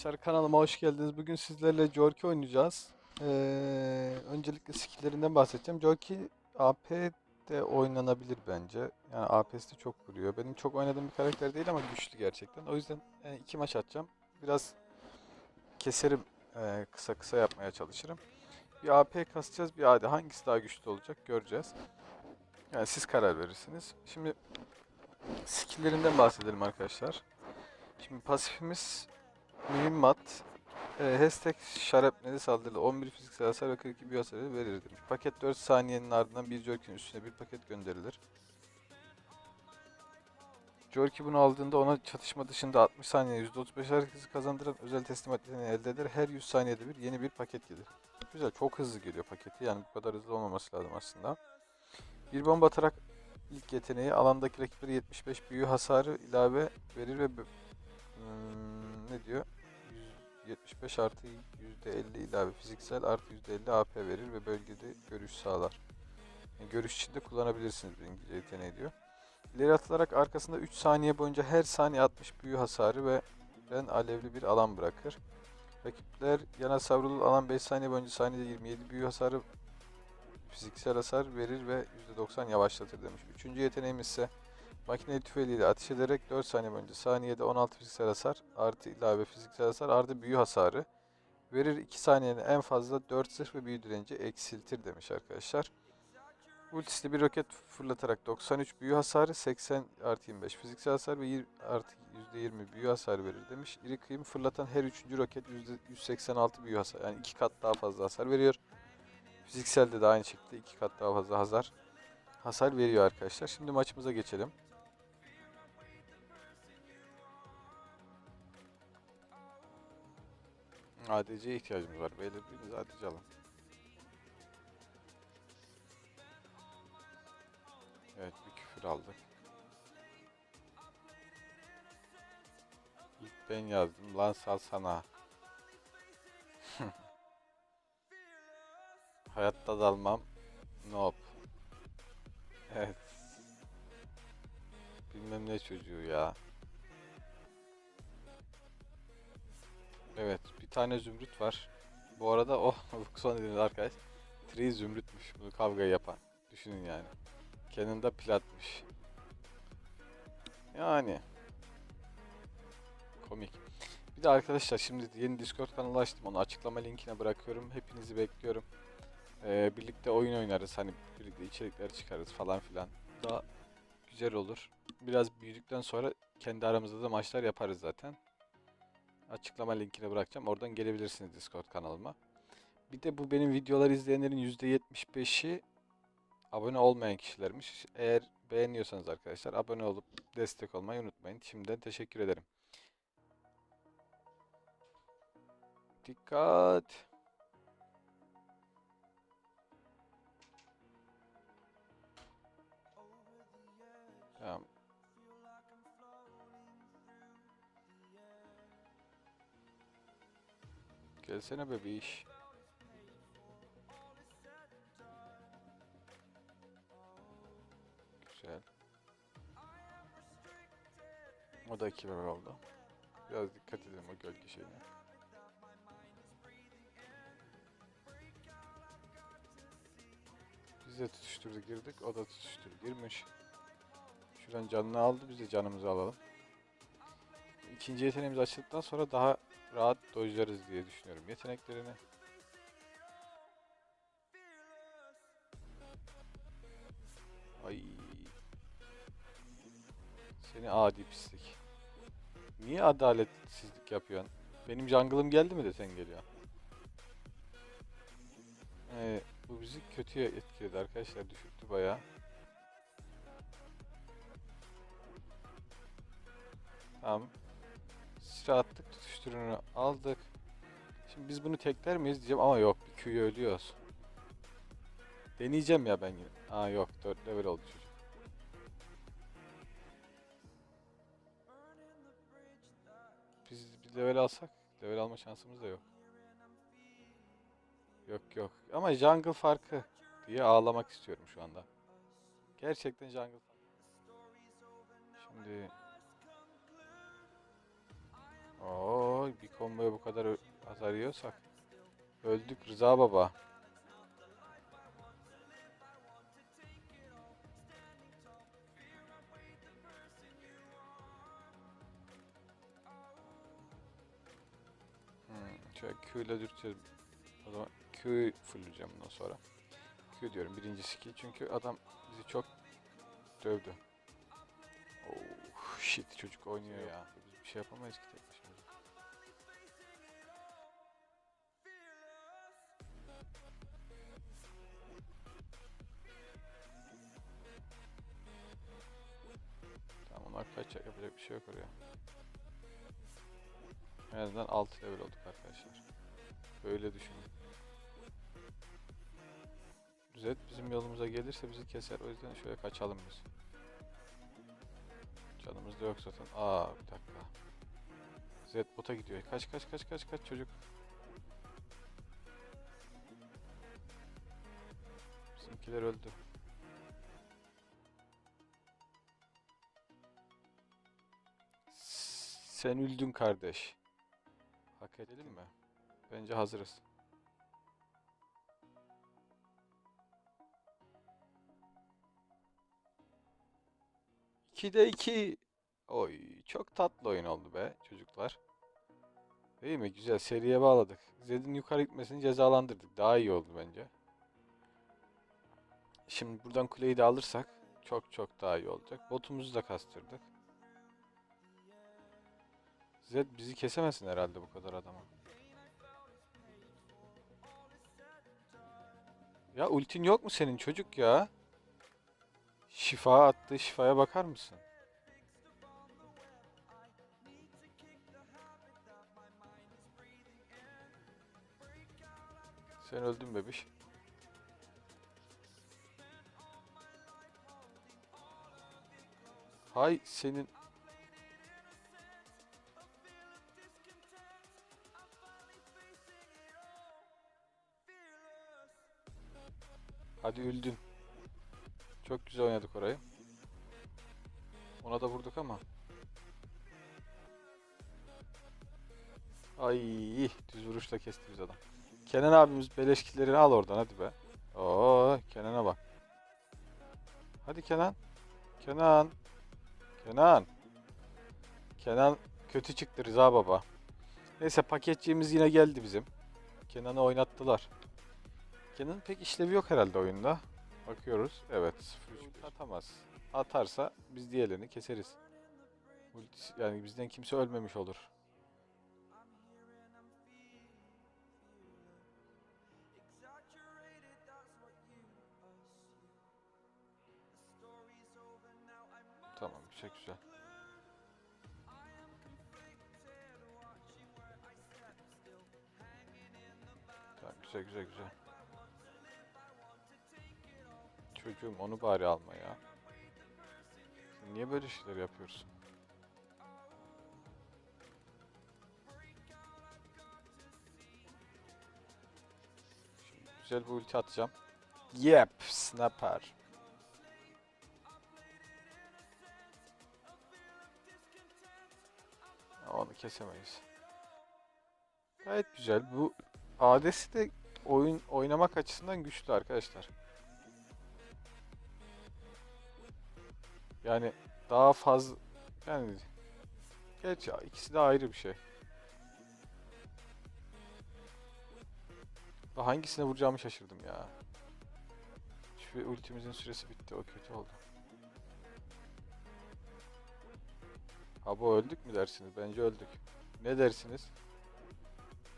Arkadaşlar kanalıma hoş geldiniz. Bugün sizlerle Jorki oynayacağız. Ee, öncelikle skill'lerinden bahsedeceğim. Jorki AP de oynanabilir bence. Yani AP'si de çok vuruyor. Benim çok oynadığım bir karakter değil ama güçlü gerçekten. O yüzden e, iki maç atacağım. Biraz keserim. e, kısa kısa yapmaya çalışırım. Bir AP kasacağız, bir AD. Hangisi daha güçlü olacak göreceğiz. Yani siz karar verirsiniz. Şimdi skill'lerinden bahsedelim arkadaşlar. Şimdi pasifimiz mühimmat. E, hashtag şarapneli saldırı 11 fiziksel hasar ve 42 büyü hasarı verir. Paket 4 saniyenin ardından bir Jorkin üstüne bir paket gönderilir. Jorki bunu aldığında ona çatışma dışında 60 saniye %35 hareket hızı kazandıran özel teslimat elde eder. Her 100 saniyede bir yeni bir paket gelir. Güzel, çok hızlı geliyor paketi. Yani bu kadar hızlı olmaması lazım aslında. Bir bomba atarak ilk yeteneği alandaki rakiplere 75 büyü hasarı ilave verir ve Hmm, ne diyor? 175 artı %50 ilave fiziksel artı %50 AP verir ve bölgede görüş sağlar. Yani görüş için de kullanabilirsiniz İngilizce yeteneği diyor. İleri atılarak arkasında 3 saniye boyunca her saniye 60 büyü hasarı ve ben alevli bir alan bırakır. Rakipler yana savrulur alan 5 saniye boyunca saniyede 27 büyü hasarı fiziksel hasar verir ve %90 yavaşlatır demiş. Üçüncü yeteneğimiz ise Makineli tüfeğiyle ateş ederek 4 saniye boyunca saniyede 16 fiziksel hasar artı ilave fiziksel hasar artı büyü hasarı verir. 2 saniyede en fazla 4 zırh ve büyü direnci eksiltir demiş arkadaşlar. Ultisi bir roket fırlatarak 93 büyü hasarı 80 artı 25 fiziksel hasar ve 20 artı %20 büyü hasarı verir demiş. İri kıyım fırlatan her üçüncü roket %186 büyü hasar yani 2 kat daha fazla hasar veriyor. Fizikselde de aynı şekilde 2 kat daha fazla hasar hasar veriyor arkadaşlar. Şimdi maçımıza geçelim. ADC'ye ihtiyacımız var. Beyler biriniz ADC alın. Evet bir küfür aldık. İlk ben yazdım. Lan sal sana. Hayatta dalmam. Nope. Evet. Bilmem ne çocuğu ya. Evet, bir tane zümrüt var. Bu arada o son dediğiniz arkadaş Tri zümrütmüş bunu kavgayı yapan. Düşünün yani. Kenında platmış. Yani. Komik. Bir de arkadaşlar şimdi yeni Discord kanalı açtım. Onu açıklama linkine bırakıyorum. Hepinizi bekliyorum. Ee, birlikte oyun oynarız. Hani birlikte içerikler çıkarız falan filan. Daha güzel olur. Biraz büyüdükten sonra kendi aramızda da maçlar yaparız zaten. Açıklama linkini bırakacağım. Oradan gelebilirsiniz Discord kanalıma. Bir de bu benim videoları izleyenlerin %75'i abone olmayan kişilermiş. Eğer beğeniyorsanız arkadaşlar abone olup destek olmayı unutmayın. Şimdiden teşekkür ederim. Dikkat. Gelsene bebiş. Güzel. O da iki bebe oldu. Biraz dikkat edelim o gölge şeyine. Biz de tutuşturdu girdik. O da tutuşturdu girmiş. Şuradan canını aldı. Biz de canımızı alalım. İkinci yeteneğimiz açıldıktan sonra daha rahat dojlarız diye düşünüyorum yeteneklerini. Ay. Seni adi pislik. Niye adaletsizlik yapıyorsun? Benim jungle'ım geldi mi de sen geliyor. Ee, bu bizi kötüye etkiledi arkadaşlar. Düşürttü bayağı. Tamam. Sıra attık tutuşturunu aldık. Şimdi biz bunu tekler miyiz diyeceğim ama yok bir Q'yu ölüyoruz. Deneyeceğim ya ben yine. Aa yok 4 level oldu çocuk. Biz bir level alsak level alma şansımız da yok. Yok yok ama jungle farkı diye ağlamak istiyorum şu anda. Gerçekten jungle farkı. Şimdi Oo, bir komboya bu kadar hasar yiyorsak. Öldük Rıza Baba. Hmm, şöyle Q dürteceğiz. O zaman Q'yu fullleyeceğim bundan sonra. Q diyorum birinci skill çünkü adam bizi çok dövdü. Oh shit çocuk oynuyor ya. Biz bir şey yapamayız ki tek şey yok oraya. En azından 6 level olduk arkadaşlar. Böyle düşünün. Zed bizim yolumuza gelirse bizi keser. O yüzden şöyle kaçalım biz. Canımız da yok zaten. Aa bir dakika. Zed bota gidiyor. Kaç kaç kaç kaç kaç çocuk. Bizimkiler öldü. Sen öldün kardeş. Hak edelim mi? Bence hazırız. İkide iki. Oy çok tatlı oyun oldu be çocuklar. Değil mi? Güzel seriye bağladık. Zed'in yukarı gitmesini cezalandırdık. Daha iyi oldu bence. Şimdi buradan kuleyi de alırsak çok çok daha iyi olacak. Botumuzu da kastırdık. Zed bizi kesemezsin herhalde bu kadar adama. Ya ultin yok mu senin çocuk ya? Şifa attı. Şifaya bakar mısın? Sen öldün bebiş. Hay senin Hadi öldün. Çok güzel oynadık orayı. Ona da vurduk ama. Ay düz vuruşla kesti biz adam. Kenan abimiz beleşkilerini al oradan hadi be. Oo Kenan'a bak. Hadi Kenan. Kenan. Kenan. Kenan kötü çıktı Rıza baba. Neyse paketçiğimiz yine geldi bizim. Kenan'ı oynattılar. Kenan'ın pek işlevi yok herhalde oyunda. Bakıyoruz. Evet. 0 atamaz. Atarsa biz diğerlerini keseriz. Yani bizden kimse ölmemiş olur. Tamam güzel güzel. Tamam güzel güzel güzel. Çocuğum onu bari alma ya. Niye böyle şeyler yapıyorsun? Şimdi güzel bir ulti atacağım. Yep, snapper. Onu kesemeyiz. Gayet güzel. Bu adesi de oyun oynamak açısından güçlü arkadaşlar. Yani daha fazla yani gerçi ikisi de ayrı bir şey. Daha hangisine vuracağımı şaşırdım ya. Şu ultimizin süresi bitti. O kötü oldu. Abo öldük mü dersiniz? Bence öldük. Ne dersiniz?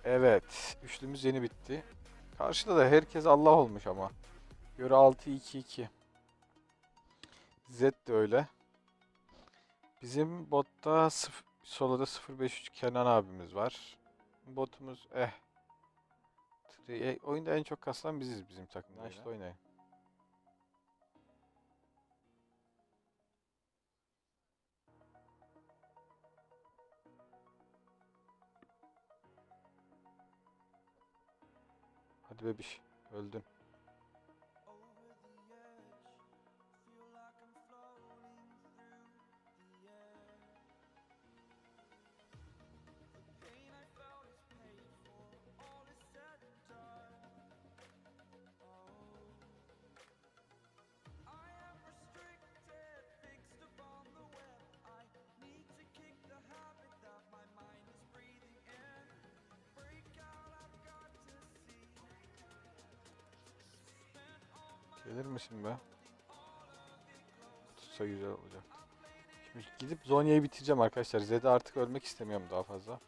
Evet. Üçlümüz yeni bitti. Karşıda da herkes Allah olmuş ama. Göre 6-2-2. Z de öyle. Bizim botta soloda 053 Kenan abimiz var. Botumuz eh. Tri- e, oyunda en çok kasılan biziz bizim takımda. İşte oynayın. Hadi bebiş. Öldün. Gelir misin be? Tutsa güzel olacak. Şimdi gidip Zonya'yı bitireceğim arkadaşlar. Zed'e artık ölmek istemiyorum daha fazla.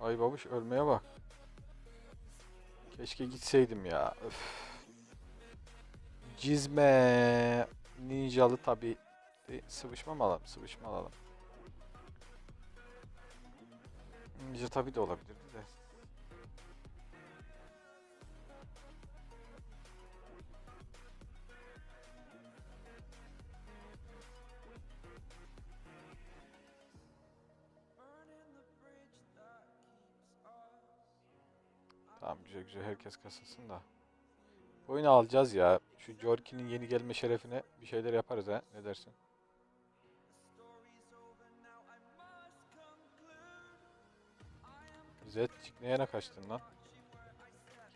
Ay babuş ölmeye bak. Keşke gitseydim ya. Öf. Cizme. Ninjalı tabi. Sıvışma mı alalım? Sıvışma alalım. Ninja tabi de olabilirdi de. Tamam güzel güzel herkes kasılsın da. Oyunu alacağız ya. Şu Jorkin'in yeni gelme şerefine bir şeyler yaparız ha. Ne dersin? Zed neyene kaçtın lan?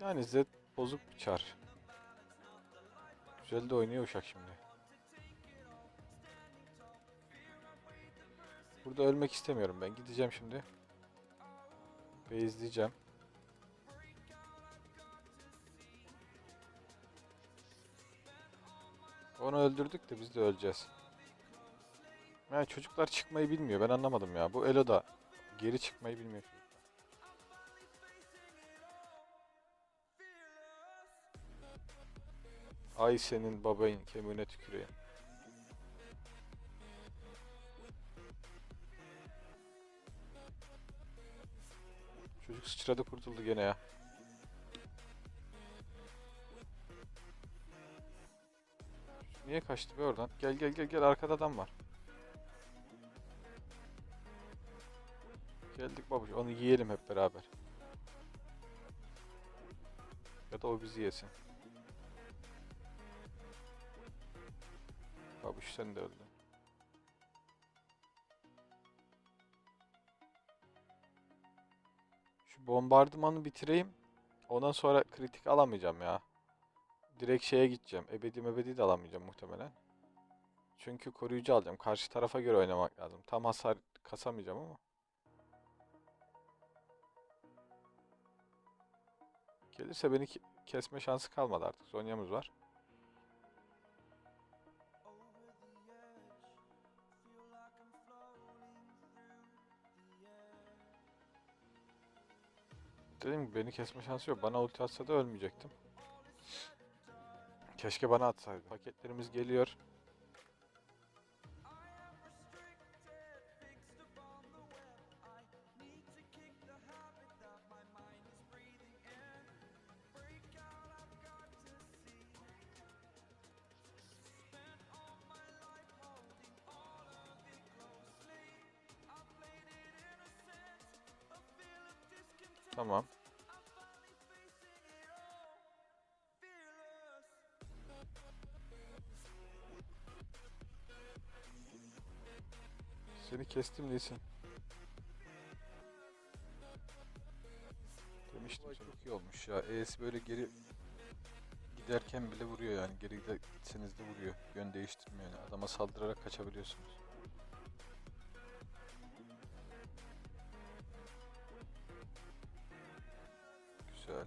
Yani Zed bozuk bir çar. Güzel de oynuyor uşak şimdi. Burada ölmek istemiyorum ben. Gideceğim şimdi. Ve izleyeceğim. Onu öldürdük de biz de öleceğiz. Yani çocuklar çıkmayı bilmiyor. Ben anlamadım ya. Bu Elo da geri çıkmayı bilmiyor. Ay senin babayın kemiğine tüküreyim. Çocuk sıçradı kurtuldu gene ya. Niye kaçtı be oradan? Gel gel gel gel arkada adam var. Geldik babuş onu yiyelim hep beraber. Ya da o bizi yesin. Babuş sen de öldün. Şu bombardımanı bitireyim. Ondan sonra kritik alamayacağım ya. Direkt şeye gideceğim. Ebedi mebedi de alamayacağım muhtemelen. Çünkü koruyucu alacağım. Karşı tarafa göre oynamak lazım. Tam hasar kasamayacağım ama. Gelirse beni ke- kesme şansı kalmadı artık. Zonya'mız var. Dedim gibi beni kesme şansı yok. Bana ulti atsa da ölmeyecektim. Keşke bana atsaydı. Paketlerimiz geliyor. Seni kestim Lisin. Demiştim çok iyi olmuş ya. E'si böyle geri giderken bile vuruyor yani. Geri gitseniz de vuruyor. Yön değiştirmiyor yani. Adama saldırarak kaçabiliyorsunuz. Güzel.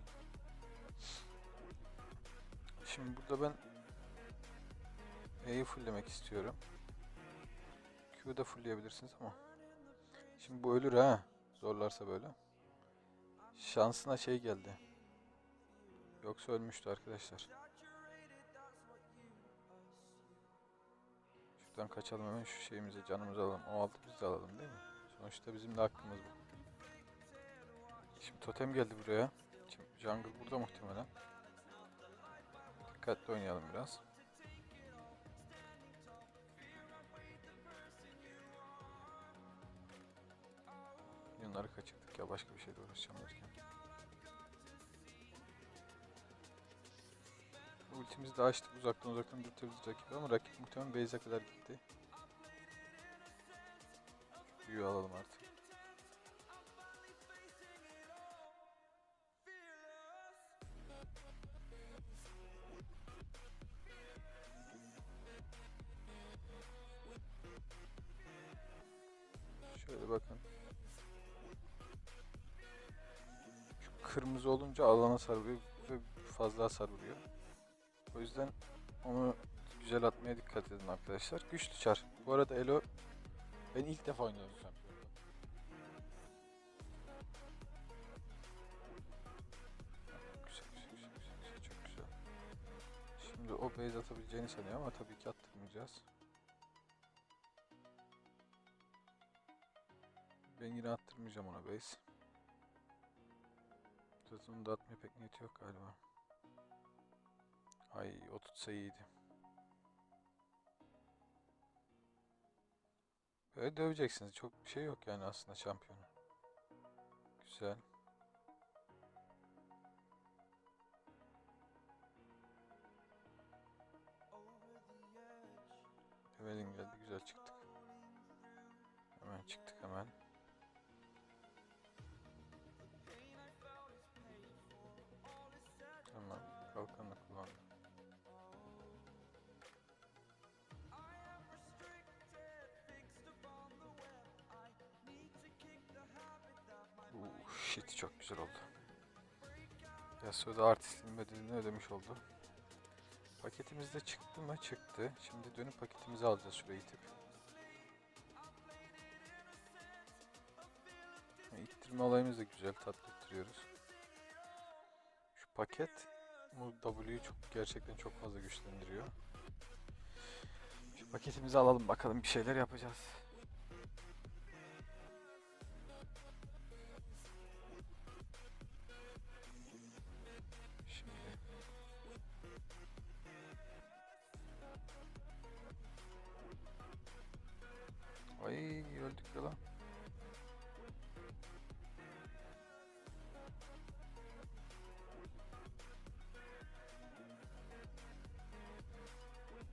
Şimdi burada ben E'yi fulllemek istiyorum. Q'da fullleyebilirsiniz ama. Şimdi bu ölür ha. Zorlarsa böyle. Şansına şey geldi. Yoksa ölmüştü arkadaşlar. Şuradan kaçalım hemen şu şeyimizi canımızı alalım. O altı biz de alalım değil mi? Sonuçta bizim de hakkımız bu. Şimdi totem geldi buraya. Şimdi jungle burada muhtemelen. Dikkatli oynayalım biraz. Yunları kaçırdık ya başka bir şeyle uğraşacağım derken. Ultimizi de açtık uzaktan uzaktan dürtüyoruz rakibi ama rakip muhtemelen base'e kadar gitti. Büyü alalım artık. Şöyle bakın. Kırmızı olunca alana sarılıyor ve fazla hasar vuruyor. O yüzden onu güzel atmaya dikkat edin arkadaşlar. Güçlü çar. Bu arada Elo ben ilk defa oynuyorum şampiyonda. Güzel, çok güzel. Şimdi o base atabileceğini sanıyor ama tabii ki attırmayacağız. Ben yine attırmayacağım ona base. Onu da atmaya pek niyeti yok galiba. Ay o tutsa iyiydi. Böyle döveceksiniz. Çok bir şey yok yani aslında şampiyonu. Güzel. Evelyn geldi. Güzel çıktık. Hemen çıktık hemen. Shit çok güzel oldu. Yasuo da artistliğin bedelini ödemiş oldu. Paketimiz de çıktı mı? Çıktı. Şimdi dönüp paketimizi alacağız şuraya itip. İttirme olayımız da güzel. Tatlı ittiriyoruz. Şu paket bu W'yu çok gerçekten çok fazla güçlendiriyor. Şu paketimizi alalım bakalım bir şeyler yapacağız.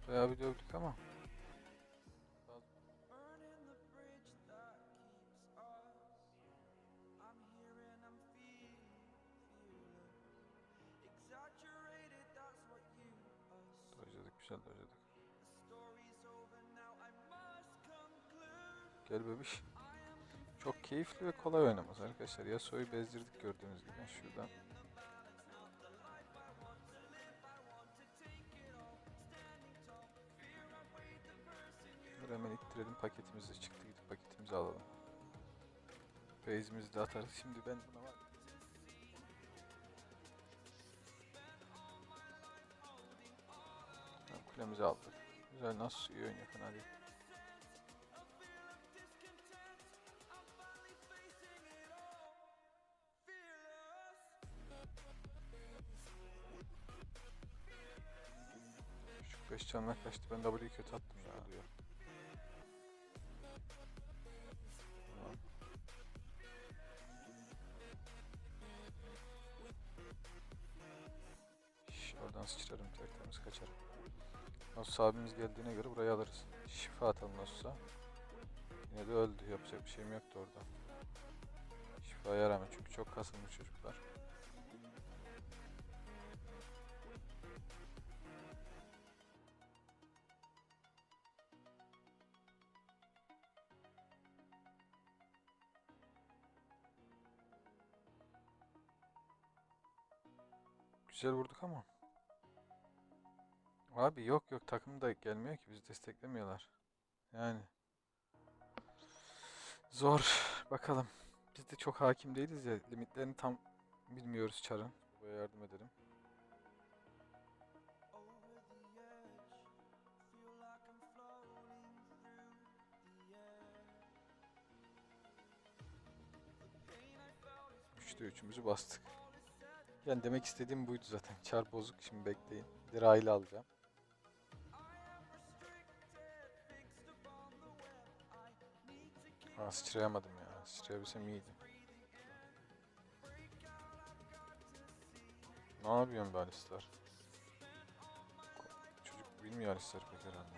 Bayağı bir dövdük ama. Dojladık güzel dojladık. Gel bebiş. Çok keyifli ve kolay oynamaz arkadaşlar. Yasuo'yu bezdirdik gördüğünüz gibi. Şuradan. Hemen ittirelim paketimiz de çıktı. Gidip paketimizi alalım. Base'imizi de atarız. Şimdi ben buna var. Tamam, kulemizi aldık. Güzel nasıl iyi oynuyor fena değil. Şu 5 canına kaçtı. Ben W'yi kötü attım sıçrarım tertemiz kaçarım. Nasus abimiz geldiğine göre burayı alırız. Şifa atalım Nasus'a. Yine de öldü. Yapacak bir şeyim yoktu orada. Şifaya rağmen çünkü çok kasılmış çocuklar. Güzel vurduk ama. Abi yok yok takım da gelmiyor ki bizi desteklemiyorlar. Yani. Zor. Bakalım. Biz de çok hakim değiliz ya. Limitlerini tam bilmiyoruz çarın. Babaya yardım edelim. Üçte üçümüzü bastık. Yani demek istediğim buydu zaten. Çar bozuk. Şimdi bekleyin. Rahil'i alacağım. Ha sıçrayamadım ya. Sıçrayabilsem iyiydi. Ne yapıyorsun be Alistar? Çocuk bilmiyor Alistar pek herhalde.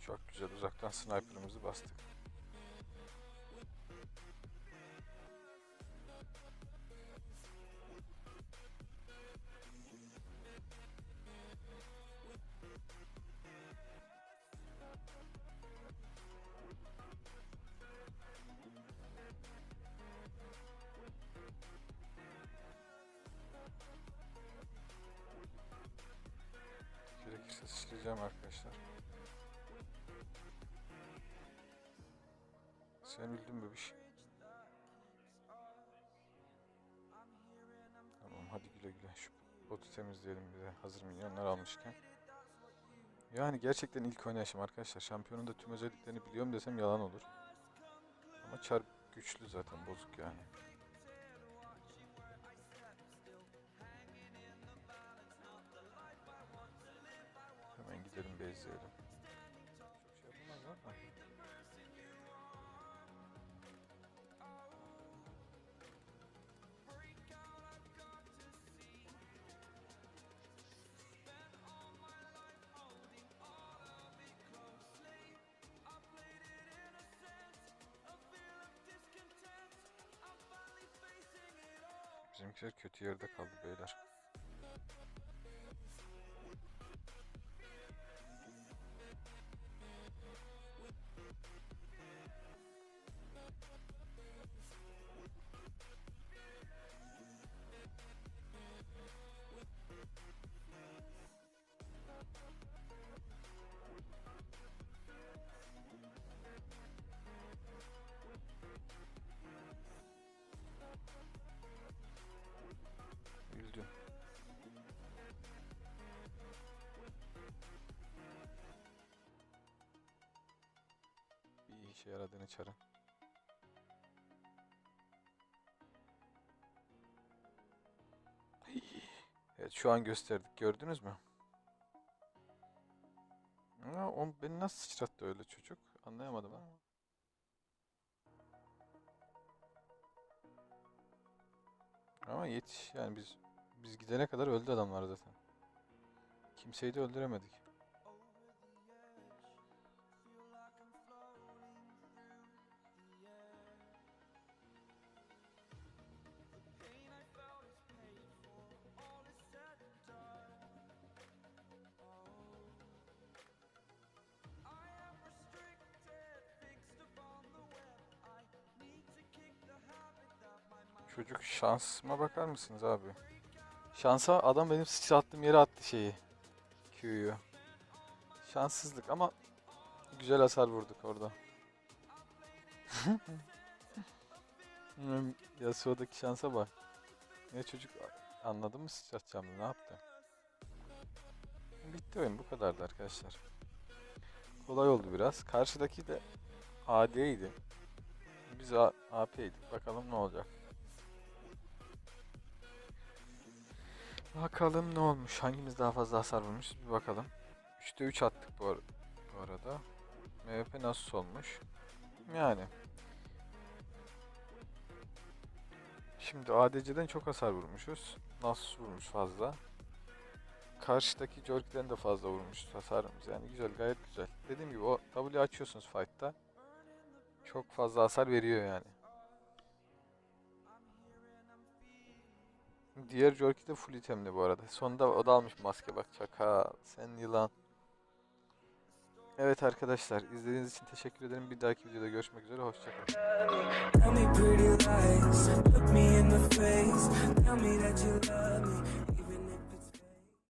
Çok güzel uzaktan sniper'ımızı bastık. Sıçrayacağım arkadaşlar. Sen öldün bebiş. Tamam hadi güle güle şu botu temizleyelim bir de hazır milyonlar almışken. Yani gerçekten ilk oynayışım arkadaşlar. Şampiyonun da tüm özelliklerini biliyorum desem yalan olur. Ama çar güçlü zaten bozuk yani. Bizimkiler kötü yerde kaldı beyler. İşe yaradığını çarın. Evet şu an gösterdik gördünüz mü? Ya, o beni nasıl sıçrattı öyle çocuk? Anlayamadım ama. Ama yetiş yani biz biz gidene kadar öldü adamlar zaten. Kimseyi de öldüremedik. Çocuk şansıma bakar mısınız abi? Şansa adam benim sıçrattığım yere attı şeyi. Q'yu. Şanssızlık ama güzel hasar vurduk orada. Yasuo'daki şansa bak. Ne çocuk anladı mı sıçratacağımı ne yaptı? Bitti oyun bu kadardı arkadaşlar. Kolay oldu biraz. Karşıdaki de AD'ydi. Biz AP'ydik. Bakalım ne olacak. Bakalım ne olmuş. Hangimiz daha fazla hasar vurmuş bir bakalım. 3'te 3 attık bu, ar- bu arada. MHP nasıl olmuş? Yani. Şimdi ADC'den çok hasar vurmuşuz. Nasıl vurmuş fazla. Karşıdaki Jork'ten de fazla vurmuşuz hasarımız. Yani güzel gayet güzel. Dediğim gibi o W açıyorsunuz fight'ta. Çok fazla hasar veriyor yani. Diğer Jorki de full itemli bu arada. Sonunda o da almış maske bak çaka. Sen yılan. Evet arkadaşlar izlediğiniz için teşekkür ederim. Bir dahaki videoda görüşmek üzere. Hoşçakalın.